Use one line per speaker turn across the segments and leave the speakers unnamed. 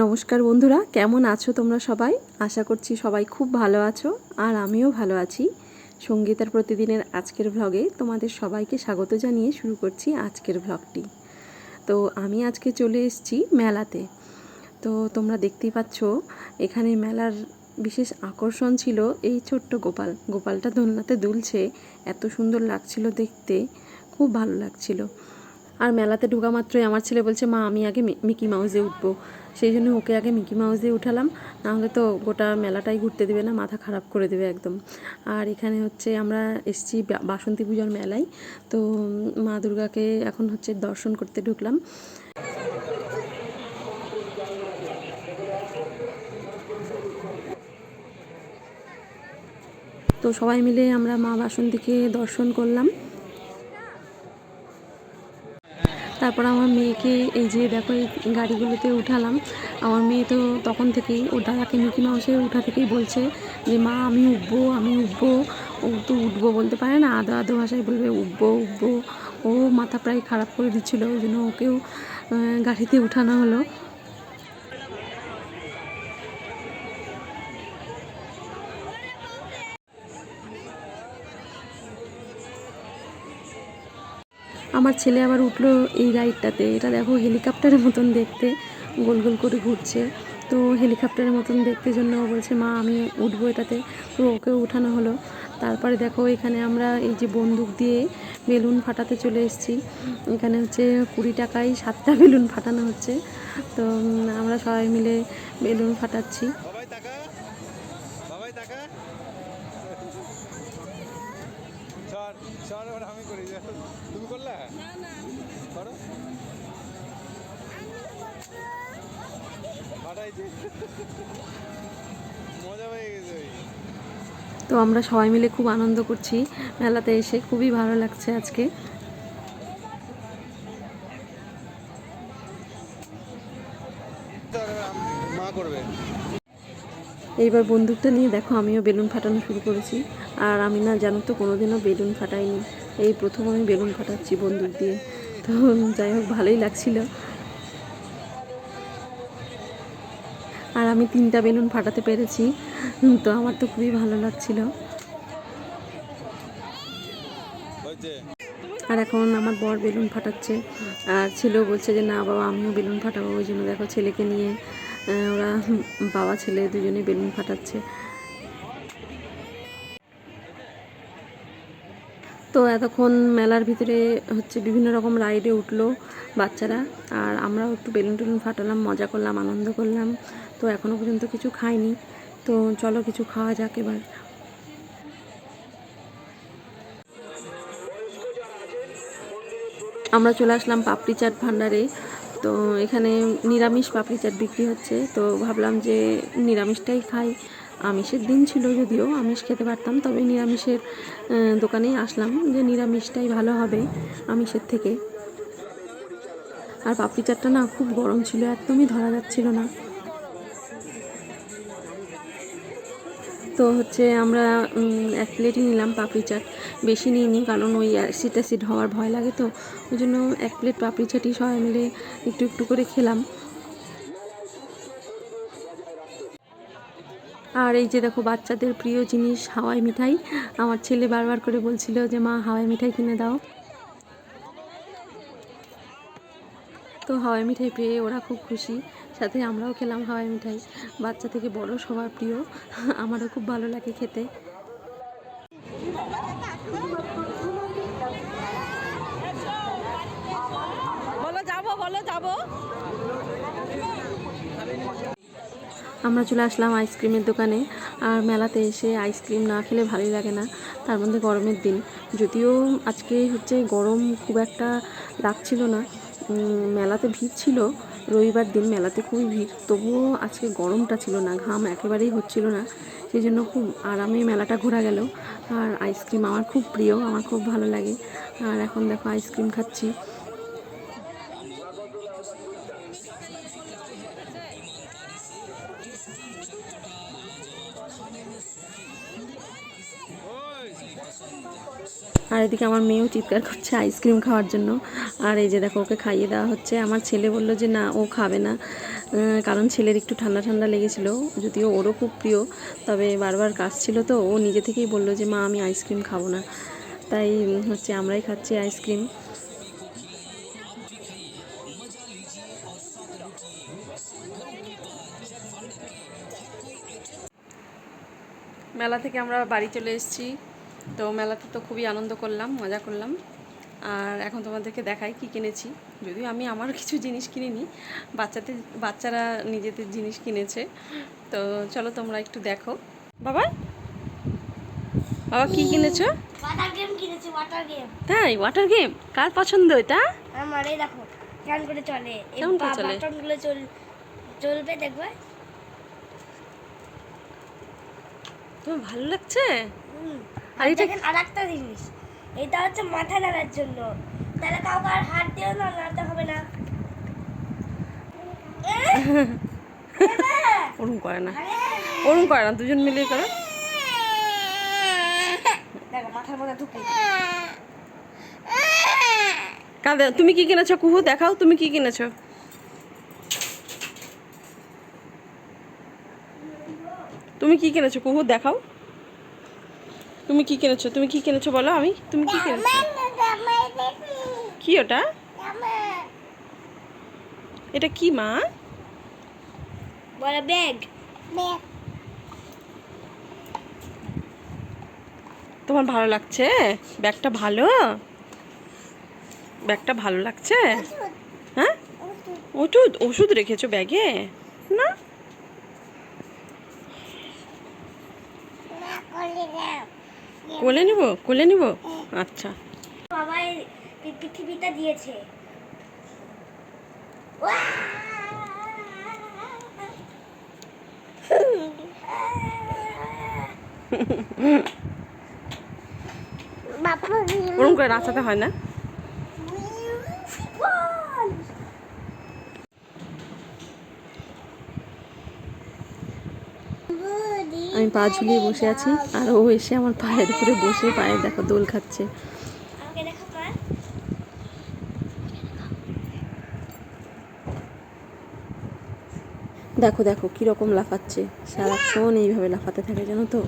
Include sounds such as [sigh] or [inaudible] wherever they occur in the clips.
নমস্কার বন্ধুরা, কেমন আছো তোমরা সবাই? আশা করছি সবাই খুব ভালো আছো আর আমিও ভালো আছি। সঙ্গীতার প্রতিদিনের আজকের ভ্লগে তোমাদের সবাইকে স্বাগত জানিয়ে শুরু করছি আজকের ভ্লগটি তো আমি আজকে চলে এসেছি মেলাতে। তো তোমরা দেখতেই পাচ্ছ, এখানে মেলার বিশেষ আকর্ষণ ছিল এই ছোট্ট গোপাল। গোপালটা দোলনাতে দুলছে, এত সুন্দর লাগছিল দেখতে, খুব ভালো লাগছিল। আর মেলাতে ঢোকা মাত্রই আমার ছেলে বলছে, মা, আমি আগে মিকি মাউসে উঠবো। সেই জন্য ওকে আগে মিকি মাউসে উঠালাম। নাহলে তো গোটা মেলাটাই ঘুরতে দেবে না, মাথা খারাপ করে দেবে একদম। আর এখানে হচ্ছে আমরা এসছি বাসন্তী পুজোর মেলায়। তো মা দুর্গাকে এখন হচ্ছে দর্শন করতে ঢুকলাম। তো সবাই মিলে আমরা মা বাসন্তীকে দর্শন করলাম। তারপর আমার মেয়েকে এই যে দেখো এই গাড়িগুলোতে উঠালাম। আমার মেয়ে তো তখন থেকেই ওর দাদাকে মিকি মাউসে উঠা থেকেই বলছে যে, মা, আমি উঠবো আমি উঠবো। ও তো উঠবো বলতে পারে না, আদো আদো ভাষায় বলবে, উঠবো উঠবো। ও মাথা প্রায় খারাপ করে দিচ্ছিল, ওই জন্য ওকেও গাড়িতে উঠানো হলো। আমার ছেলে আবার উঠল এই রাইডটাতে। এটা দেখো হেলিকপ্টারের মতন দেখতে, গোল গোল করে ঘুরছে। তো হেলিকপ্টারের মতন দেখতে জন্য বলছে, মা, আমি উঠবো এটাতে। তো ওকে উঠানো হলো। তারপরে দেখো এখানে আমরা এই যে বন্দুক দিয়ে বেলুন ফাটাতে চলে এসেছি। এখানে হচ্ছে কুড়ি টাকায় সাতটা [laughs] বেলুন ফাটানো হচ্ছে। তো আমরা সবাই মিলে বেলুন ফাটাচ্ছি।
সর সর এবার আমি করি তুমি করলে? করো ফাটাইছি মজা হয়ে গেছে।
তো আমরা সবাই মিলে খুব আনন্দ করছি। মেলাতে এসে খুবই ভালো লাগছে আজকে
তার আম- মা করবে
এইবার বন্দুকটা নিয়ে দেখো, আমিও বেলুন ফাটানো শুরু করেছি। আর আমি না, জানো তো, কোনোদিনও বেলুন ফাটাইনি। এই প্রথম আমি বেলুন ফাটাচ্ছি বন্দুক দিয়ে। তো যাই হোক, ভালোই লাগছিল। আর আমি তিনটা বেলুন ফাটাতে পেরেছি। তো আমার তো খুবই ভালো লাগছিল। আর এখন আমার বর বেলুন ফাটাচ্ছে। আর ছেলেও বলছে যে, না বাবা, আমিও বেলুন ফাটাবো। ওই জন্য দেখো, ছেলেকে নিয়ে ওরা বাবা, ছেলে দুজনে বেলুন ফাটাচ্ছে। তো এতক্ষণ মেলার ভিতরে হচ্ছে বিভিন্ন রকম রাইডে উঠল বাচ্চারা। আর আমরাও একটু বেলুন টেলুন ফাটালাম, মজা করলাম, আনন্দ করলাম। তো এখনও পর্যন্ত কিছু খাইনি। তো চলো কিছু খাওয়া যাক এবার। আমরা চলে আসলাম পাপড়ি চাট ভাণ্ডারে তো এখানে নিরামিষ পাপড়ি চাট বিক্রি হচ্ছে। তো ভাবলাম যে নিরামিষটাই খাই। আমিষের দিন ছিল যদিও, আমিষ খেতে পারতাম, তবে নিরামিষের দোকানেই আসলাম যে নিরামিষটাই ভালো হবে আমিষের থেকে। আর পাপড়ি চাটটা না খুব গরম ছিল, একদমই ধরা যাচ্ছিল না। তো হচ্ছে আমরা এক প্লেটই নিলাম পাপড়ি চাট। বেশি নিইনি, কারণ ওই অ্যাসিড অ্যাসিড হওয়ার ভয় লাগে তো। ওই জন্য এক প্লেট পাপড়ি চাটই সবাই মিলে একটু একটু করে খেলাম। আর এই যে দেখো, বাচ্চাদের প্রিয় জিনিস হাওয়াই মিঠাই। আমার ছেলে বারবার করে বলছিল যে, মা, হাওয়াই মিঠাই কিনে দাও। তো হাওয়াই মিঠাই পেয়ে ওরা খুব খুশি। সাথে আমরাও খেলাম হাওয়াই মিঠাই। বাচ্চা থেকে বড় সবার প্রিয়। আমারও খুব ভালো লাগে খেতে।
বলো যাব
আমরা চলে আসলাম আইসক্রিমের দোকানে। আর মেলাতে এসে আইসক্রিম না খেলে ভালোই লাগে না। তার মধ্যে গরমের দিন। যদিও আজকে হচ্ছে গরম খুব একটা লাগছিল না। মেলাতে ভিড় ছিল। রবিবার দিন মেলাতে খুবই ভিড়। তবুও আজকে গরমটা ছিল না, ঘাম একেবারেই হচ্ছিল না। সেই জন্য খুব আরামে মেলাটা ঘোরা গেল। আর আইসক্রিম আমার খুব প্রিয়, আমার খুব ভালো লাগে। আর এখন দেখো আইসক্রিম খাচ্ছি। আর এদিকে আমার মেয়েও চিৎকার করছে আইসক্রিম খাওয়ার জন্য। আর এই যে দেখো, ওকে খাইয়ে দেওয়া হচ্ছে। আমার ছেলে বলল যে, না, ও খাবে না। কারণ ছেলের একটু ঠান্ডা ঠান্ডা লেগেছিল, যদিও ওরও খুব প্রিয়। তবে বারবার কাজ ছিল তো, ও নিজে থেকেই বলল যে, মা, আমি আইসক্রিম খাব না। তাই হচ্ছে আমরাই খাচ্ছি আইসক্রিম। মেলা থেকে আমরা বাড়ি চলে এসেছি। তো মেলাতে তো খুবই আনন্দ করলাম মজা করলাম। আর এখন তোমাদেরকে দেখাই কি কিনেছি। যদিও আমি আমার কিছু জিনিস কিনিনি বাচ্চাদের বাচ্চারা নিজেদের জিনিস কিনেছে। তো চলো তোমরা একটু দেখো। বাবা? বাবা কি কিনেছো?
ওয়াটার গেম কিনেছি ওয়াটার গেম
তাই ওয়াটার গেম কার পছন্দ এটা?
আমার এই দেখো কেমন করে চলে।
কেমন করে চলে?
বাটনগুলো চল চলবে দেখবে?
তোমার ভালো লাগছে?
হুম।
আর এটা-
দেখেন আর একটা জিনিস। এটা হচ্ছে মাথা নাড়ার জন্য। তাহলে কাউকে আর হাত দিয়েও না নাড়তে হবে না?
ওরম করে না! ওরম করে না দুজন মিলিয়ে করো।
মাথার মধ্যে ঢুকে
কাঁদে তুমি কি কিনেছো কুহু? দেখাও তুমি কি কিনেছো? তুমি কি কিনেছো কুহু? দেখাও। তুমি কি কিনেছো? তুমি কি কিনেছো বলো আমি? তুমি কি কিনেছো? কি ওটা? এটা কি মা?
বলে ব্যাগ।
তোমার ভালো লাগছে? ব্যাগটা ভালো? ব্যাগটা ভালো লাগছে? হ্যাঁ? ওষুধ ওষুধ রেখেছো ব্যাগে? না? কোলে নিব? কোলে নিব? আচ্ছা।
বাবা এই পৃথিবীটা দিয়েছে।
ওরকম করে নাচাতে হয় না? আমি পা ঝুলিয়ে বসে আছি আর ও এসে আমার পায়ের উপরে বসে পায়ে দেখো দোল খাচ্ছে।
দেখো
দেখো কীরকম লাফাচ্ছে। সারাক্ষণ এইভাবে লাফাতে থাকে, জানো তো।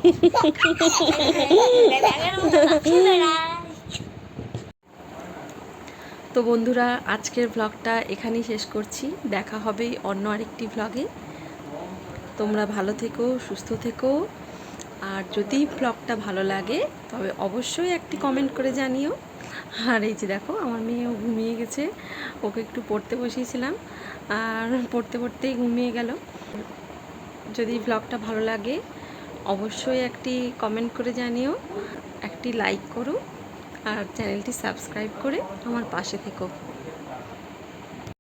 তো বন্ধুরা, আজকের ব্লগটা এখানেই শেষ করছি। দেখা হবে অন্য আরেকটি ব্লগে তোমরা ভালো থেকো, সুস্থ থেকো। আর যদি ব্লগটা ভালো লাগে, তবে অবশ্যই একটি কমেন্ট করে জানিও। আর এই যে দেখো, আমার মেয়েও ঘুমিয়ে গেছে। ওকে একটু পড়তে বসিয়েছিলাম। আর পড়তে পড়তেই ঘুমিয়ে গেল। যদি ব্লগটা ভালো লাগে, অবশ্যই একটি কমেন্ট করে জানিও। একটি লাইক করো। আর চ্যানেলটি সাবস্ক্রাইব করে আমার পাশে থেকো।